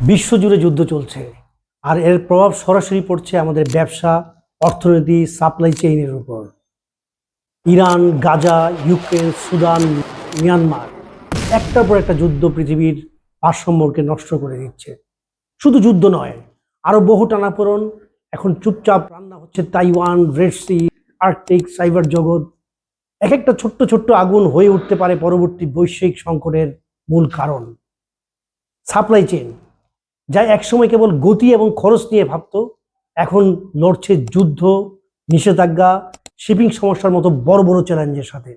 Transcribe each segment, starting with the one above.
বিশ্বজুড়ে যুদ্ধ চলছে। আর এর প্রভাব সরাসরি পড়ছে আমাদের ব্যবসা, অর্থনীতি সাপ্লাই চেইনের উপর। Iran, Gaza, Ukraine, Sudan, Myanmar একটার পর একটা যুদ্ধ পৃথিবীর ভারসাম্যকে নষ্ট করে দিচ্ছে। শুধু যুদ্ধ নয় আরও বহু টানাপোড়ন, এখন চুপচাপ রান্না হচ্ছে Taiwan, Red Sea, Arctic, cyber জগৎ। এক একটা ছোট্ট ছোট্ট আগুন হয়ে উঠতে পারে পরবর্তী বৈশ্বিক সংকটের মূল কারণ। সাপ্লাই চেইন যা একসময় কেবল গতি এবং খরচ নিয়ে ভাবতো, এখন লড়ছে যুদ্ধ, নিষেধাজ্ঞা শিপিং সমস্যার মতো বড় বড় চ্যালেঞ্জের সাথে।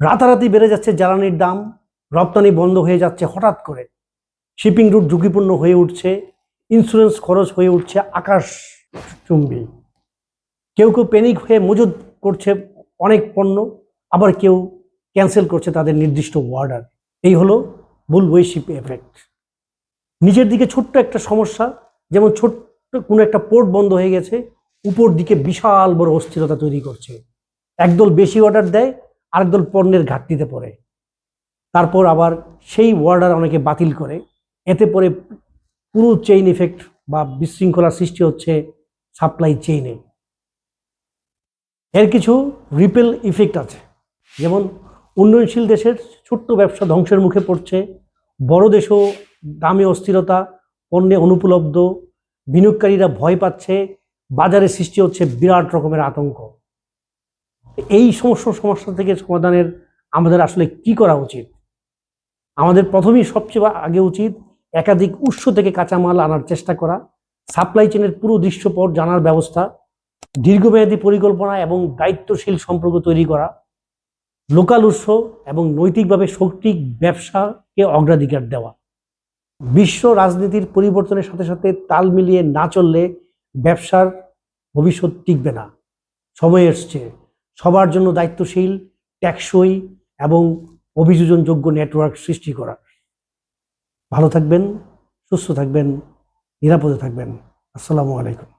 রাতারাতি বেড়ে যাচ্ছে জ্বালানির দাম, রপ্তানি বন্ধ হয়ে যাচ্ছে হঠাৎ করে। শিপিং রুট ঝুঁকিপূর্ণ হয়ে উঠছে ইন্স্যুরেন্স খরচ হয়ে উঠছে আকাশ চুম্বি। কেউ কেউ প্যানিক হয়ে মজুদ করছে অনেক পণ্য, আবার কেউ ক্যান্সেল করছে তাদের নির্দিষ্ট অর্ডার এই হলো মূল বৈশ্বিক এফেক্ট নিচের দিকে ছোট্ট একটা সমস্যা, যেমন ছোট্ট কোনো একটা পোর্ট বন্ধ হয়ে গেছে, উপর দিকে বিশাল বড় অস্থিরতা তৈরি করছে। একদল বেশি অর্ডার দেয়, আরেকদল পণ্যের ঘাটতিতে পড়ে। তারপর আবার সেই অর্ডার অনেকে বাতিল করে। এতে পরে পুরো চেইন ইফেক্ট বা বিশৃঙ্খলা সৃষ্টি হচ্ছে সাপ্লাই চেইনে এর কিছু রিপেল ইফেক্ট আছে। যেমন উন্নয়নশীল দেশের ছোট্ট ব্যবসা ধ্বংসের মুখে পড়ছে, বড় দেশও দামে অস্থিরতা, পণ্যে অনুপলব্ধ, বিনিয়োগকারীরা ভয় পাচ্ছে, বাজারে সৃষ্টি হচ্ছে বিরাট রকমের আতঙ্ক। এই সমস্ত সমস্যা থেকে সমাধানের আমাদের আসলে কি করা উচিত? আমাদের প্রথমেই সবচেয়ে আগে উচিত একাধিক উৎস থেকে কাঁচামাল আনার চেষ্টা করা, সাপ্লাই চেনের পুরো দৃশ্যপট জানার ব্যবস্থা, দীর্ঘমেয়াদী পরিকল্পনা এবং দায়িত্বশীল সম্পর্ক তৈরি করা, লোকাল উৎস এবং নৈতিকভাবে সঠিক ব্যবসাকে অগ্রাধিকার দেওয়া। বিশ্ব রাজনীতির পরিবর্তনের সাথে সাথে তাল মিলিয়ে না চললে ব্যবসার ভবিষ্যৎ টিকবে না। সময় এসছে। সবার জন্য দায়িত্বশীল ট্যাক্সই এবং অভিযোজনযোগ্য নেটওয়ার্ক সৃষ্টি করার। ভালো থাকবেন, সুস্থ থাকবেন, নিরাপদে থাকবেন। আসসালামু আলাইকুম।